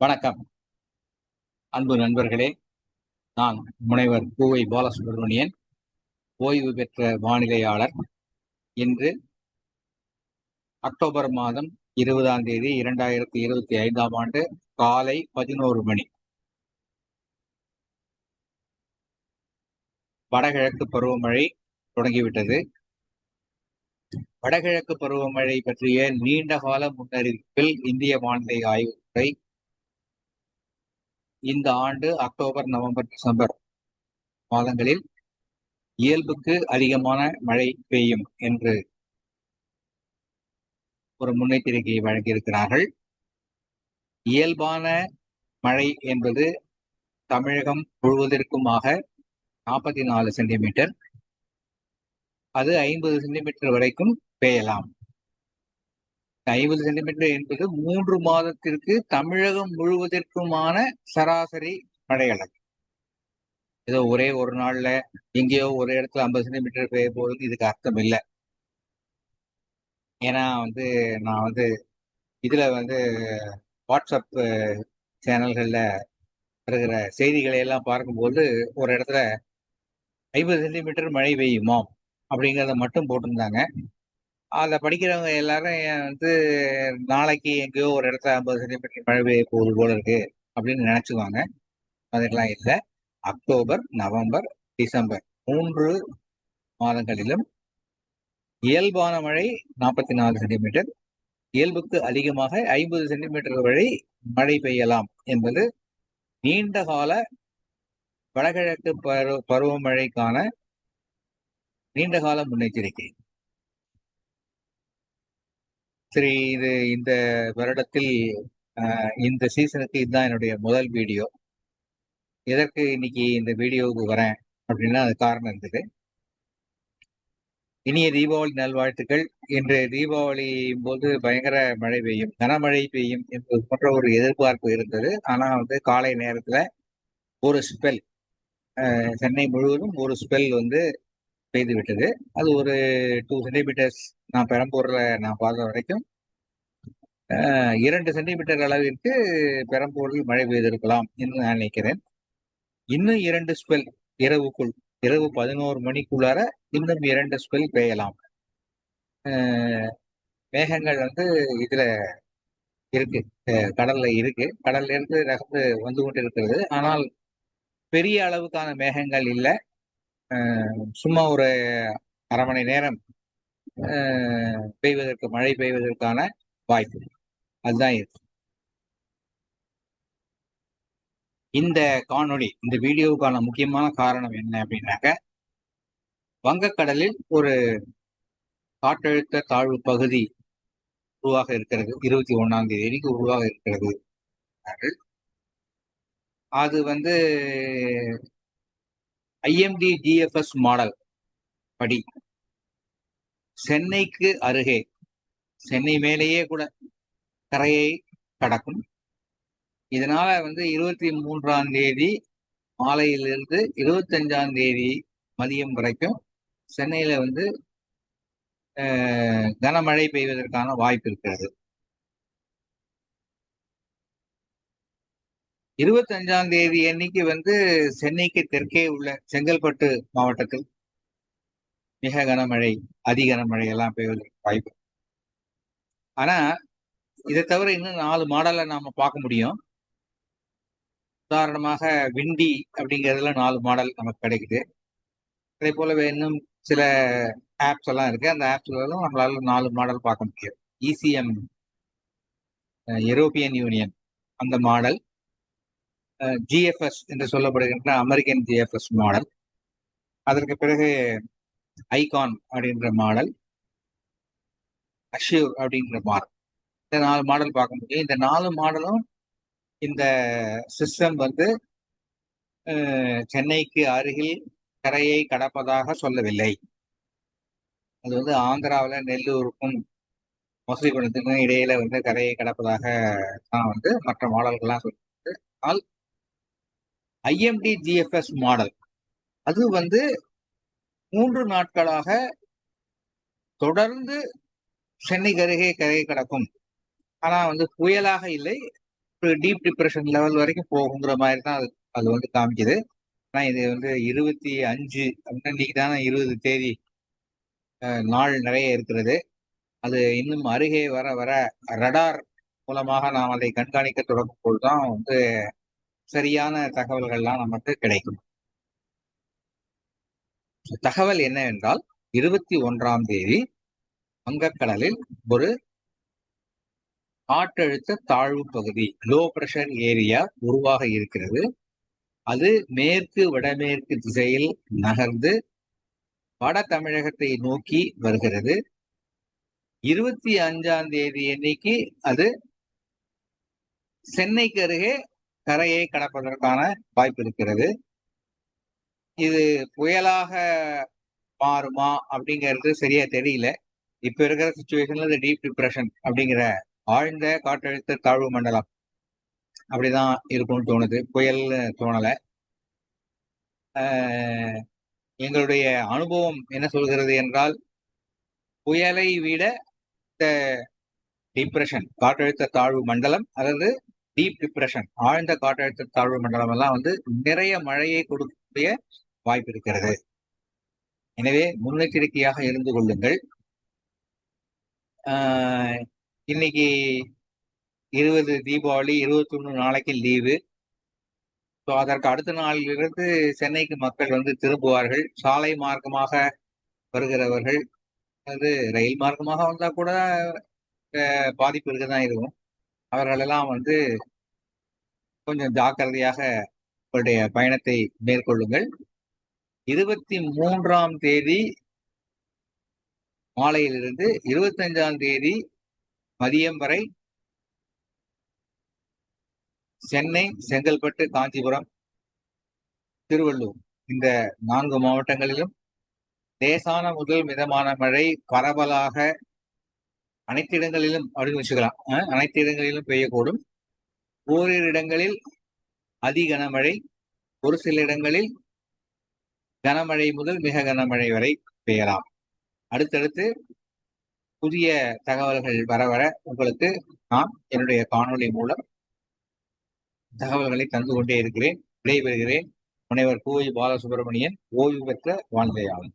வணக்கம். அன்பு நண்பர்களே நான் முனைவர் பூவை பாலசுப்ரமணியன் ஓய்வு பெற்ற வானிலையாளர். இன்று அக்டோபர் மாதம் இருபதாம் தேதி இரண்டாயிரத்தி இருபத்தி ஐந்தாம் ஆண்டு காலை பதினோரு மணி. வடகிழக்கு பருவமழை தொடங்கிவிட்டது. வடகிழக்கு பருவமழை பற்றிய நீண்டகால முன்னறிவிப்பில் இந்திய வானிலை ஆய்வுத்துறை இந்த ஆண்டு அக்டோபர் நவம்பர் டிசம்பர் மாதங்களில் இயல்புக்கு அதிகமான மழை பெய்யும் என்று ஒரு முன்னெச்சரிக்கையை வழங்கியிருக்கிறார்கள். இயல்பான மழை என்பது தமிழகம் முழுவதற்குமாக நாற்பத்தி நாலு சென்டிமீட்டர். அது ஐம்பது சென்டிமீட்டர் வரைக்கும் பெய்யலாம். ஐம்பது சென்டிமீட்டர் என்பது மூன்று மாதத்திற்கு தமிழகம் முழுவதற்குமான சராசரி மழை அளவு ஏதோ ஒரே ஒரு நாள்ல எங்கேயோ ஒரு இடத்துல ஐம்பது சென்டிமீட்டர் பெய்ய போகுது இதுக்கு அர்த்தம் இல்லை. ஏன்னா வந்து நான் வந்து இதுல வந்து வாட்ஸ்அப் சேனல்கள்ல இருக்கிற செய்திகளை எல்லாம் பார்க்கும்போது ஒரு இடத்துல ஐம்பது சென்டிமீட்டர் மழை பெய்யுமாம் அப்படிங்கிறத மட்டும் போட்டிருந்தாங்க. அதை படிக்கிறவங்க எல்லாரும் வந்து நாளைக்கு எங்கேயோ ஒரு இடத்துல ஐம்பது சென்டிமீட்டர் மழை பெய்ய போகுது போல இருக்கு அப்படின்னு நினைச்சுவாங்க அதெல்லாம் இல்லை. அக்டோபர் நவம்பர் டிசம்பர் மூன்று மாதங்களிலும் இயல்பான மழை நாற்பத்தி நாலு சென்டிமீட்டர் இயல்புக்கு அதிகமாக ஐம்பது சென்டிமீட்டர் வரை மழை பெய்யலாம் என்பது நீண்ட கால வடகிழக்கு பருவ பருவமழைக்கான நீண்டகால முன்னெச்சரிக்கை. சரி இது இந்த வருடத்தில் இந்த சீசனுக்கு இதுதான் என்னுடைய முதல் வீடியோ. எதற்கு இன்னைக்கு இந்த வீடியோவுக்கு வரேன் அப்படின்னா அது காரணம் இருந்தது. இனிய தீபாவளி நல்வாழ்த்துக்கள். இன்று தீபாவளி போது பயங்கர மழை பெய்யும். கனமழை பெய்யும் என்பது போன்ற ஒரு எதிர்பார்ப்பு இருந்தது. ஆனா வந்து காலை நேரத்துல ஒரு ஸ்பெல் சென்னை முழுவதும் ஒரு ஸ்பெல் வந்து பெய்து விட்டது அது ஒரு டூ சென்டிமீட்டர்ஸ் நான் பெரம்பூர்ல நான் பார்த்த வரைக்கும். இரண்டு சென்டிமீட்டர் அளவிற்கு பெரம்பூரில் மழை பெய்திருக்கலாம் என்று நான் நினைக்கிறேன். இன்னும் இரண்டு ஸ்பெல் இரவுக்குள் இரவு பதினோரு மணிக்குள்ளார இன்னும் இரண்டு ஸ்பெல் பெய்யலாம். மேகங்கள் வந்து இதுல இருக்கு. கடல்ல இருக்கு. கடல்ல இருந்து நகர்ந்து வந்து கொண்டு இருக்கிறது ஆனால் பெரிய அளவுக்கான மேகங்கள் இல்லை. சும்மா ஒரு அரை மணி நேரம் பெய்வதற்கு மழை பெய்வதற்கான வாய்ப்பு. அதுதான் இருக்கு இந்த காணொளி இந்த வீடியோவுக்கான முக்கியமான காரணம் என்ன அப்படின்னாக்க வங்கக்கடலில் ஒரு காற்றழுத்த தாழ்வு பகுதி உருவாக இருக்கிறது. இருபத்தி ஒன்னாம் தேதிக்கு உருவாக இருக்கிறது. அது வந்து ஐஎம்டி டிஎஃப்எஸ் மாடல் படி. சென்னைக்கு அருகே சென்னை மேலேயே கூட கரையை கடக்கும். இதனால வந்து இருபத்தி மூன்றாம் தேதி மாலையிலிருந்து இருபத்தஞ்சாம் தேதி மதியம் வரைக்கும் சென்னையில வந்து கனமழை பெய்வதற்கான வாய்ப்பு இருக்கிறது. இருபத்தஞ்சாம் தேதி அன்னைக்கு வந்து சென்னைக்கு தெற்கே உள்ள செங்கல்பட்டு மாவட்டத்தில் மிக கனமழை அதி கனமழை எல்லாம் பெய்வதற்கு வாய்ப்பு. ஆனா இதை தவிர இன்னும் நாலு மாடலை நாம பார்க்க முடியும். உதாரணமாக விண்டி அப்படிங்கிறதுல நாலு மாடல் நமக்கு கிடைக்குது. அதே போலவே இன்னும் சில ஆப்ஸ் எல்லாம் இருக்கு. அந்த ஆப்ஸ்லாம் நம்மளால நாலு மாடல் பார்க்க முடியும். இசிஎம் யூரோப்பியன் யூனியன் அந்த மாடல். ஜிஎஃப்எஸ் என்று சொல்லப்படுகின்ற அமெரிக்கன் ஜிஎஃப்எஸ் மாடல். அதற்கு பிறகு ஐகான் அப்படின்ற மாடல் அஷ்யூர் அப்படின்ற மாடல். இந்த நாலு மாடல் பார்க்க முடியும். இந்த நாலு மாடலும் இந்த சிஸ்டம் வந்து சென்னைக்கு அருகில் கரையை கடப்பதாக சொல்லவில்லை. அது வந்து ஆந்திராவில் நெல்லூருக்கும் மோசடி மொசலிகுணத்துக்கும் இடையில வந்து கரையை கடப்பதாக தான் வந்து மற்ற மாடல்கள்லாம் சொல்லிட்டு ஆனால் ஐஎம்டி ஜிஎஃப்எஸ் மாடல் அது வந்து மூன்று நாட்களாக தொடர்ந்து சென்னைக்கு அருகே கரை கிடக்கும். ஆனால் வந்து புயலாக இல்லை. ஒரு டீப் டிப்ரெஷன் லெவல் வரைக்கும் போகுங்கிற மாதிரி தான் அது அது வந்து காமிக்குது. ஆனால் இது வந்து இருபத்தி அஞ்சு அப்படின்னா இன்னைக்கு தானே இருபது தேதி நாள் நிறைய இருக்கிறது. அது இன்னும் அருகே வர வர ரடார் மூலமாக நாம் அதை கண்காணிக்க தொடங்கும் போதுதான் வந்து சரியான தகவல்கள்லாம் நமக்கு கிடைக்கும். தகவல் என்னவென்றால் இருபத்தி ஒன்றாம் தேதி வங்கக்கடலில் ஒரு காற்றழுத்த தாழ்வு பகுதி லோ பிரஷர் ஏரியா உருவாக இருக்கிறது. அது மேற்கு வடமேற்கு திசையில் நகர்ந்து வட தமிழகத்தை நோக்கி வருகிறது. இருபத்தி அஞ்சாம் தேதி அன்னைக்கு அது சென்னைக்கு அருகே கரையை கடப்பதற்கான வாய்ப்பு இருக்கிறது. இது புயலாக மாறுமா அப்படிங்கிறது சரியா தெரியல. இப்ப இருக்கிற சுச்சுவேஷன்ல இந்த டீப் டிப்ரெஷன் அப்படிங்கிற ஆழ்ந்த காற்றழுத்த தாழ்வு மண்டலம் அப்படிதான் இருக்கும்னு தோணுது. புயல்னு தோணல. ஆஹ் எங்களுடைய அனுபவம் என்ன சொல்கிறது என்றால் புயலை விட இந்த டிப்ரெஷன் காற்றழுத்த தாழ்வு மண்டலம் அதாவது டீப் டிப்ரெஷன் ஆழ்ந்த காற்றழுத்த தாழ்வு மண்டலம் எல்லாம் வந்து நிறைய மழையை கொடுக்கக்கூடிய வாய்ப்பு இருக்கிறது. எனவே முன்னெச்சரிக்கையாக இருந்து கொள்ளுங்கள். ஆஹ் இன்னைக்கு இருபது தீபாவளி இருபத்தி ஒன்று நாளைக்கு லீவு. ஸோ அதற்கு அடுத்த நாளிலிருந்து சென்னைக்கு மக்கள் வந்து திரும்புவார்கள். சாலை மார்க்கமாக வருகிறவர்கள். அது ரயில் மார்க்கமாக வந்தா கூட அஹ், பாதிப்பு இருக்க தான் இருக்கும். அவர்களெல்லாம் வந்து கொஞ்சம் ஜாக்கிரதையாக உங்களுடைய பயணத்தை மேற்கொள்ளுங்கள். இருபத்தி மூன்றாம் தேதி மாலையிலிருந்து இருபத்தஞ்சாம் தேதி மதியம் வரை சென்னை செங்கல்பட்டு காஞ்சிபுரம் திருவள்ளூர் இந்த நான்கு மாவட்டங்களிலும் லேசான முதல் மிதமான மழை பரவலாக அனைத்து இடங்களிலும் அப்படின்னு வச்சுக்கலாம். அனைத்து இடங்களிலும் பெய்யக்கூடும். ஓரிரு இடங்களில் அதி கனமழை ஒரு சில இடங்களில் கனமழை முதல் மிக கனமழை வரை பெய்யலாம். அடுத்தடுத்து புதிய தகவல்கள் வர வர உங்களுக்கு நான் என்னுடைய காணொளி மூலம் தகவல்களை தந்து கொண்டே இருக்கிறேன் விடைபெறுகிறேன். முனைவர் பூவை பாலசுப்ரமணியன் ஓய்வு பெற்ற வாழ்ந்தையாளன்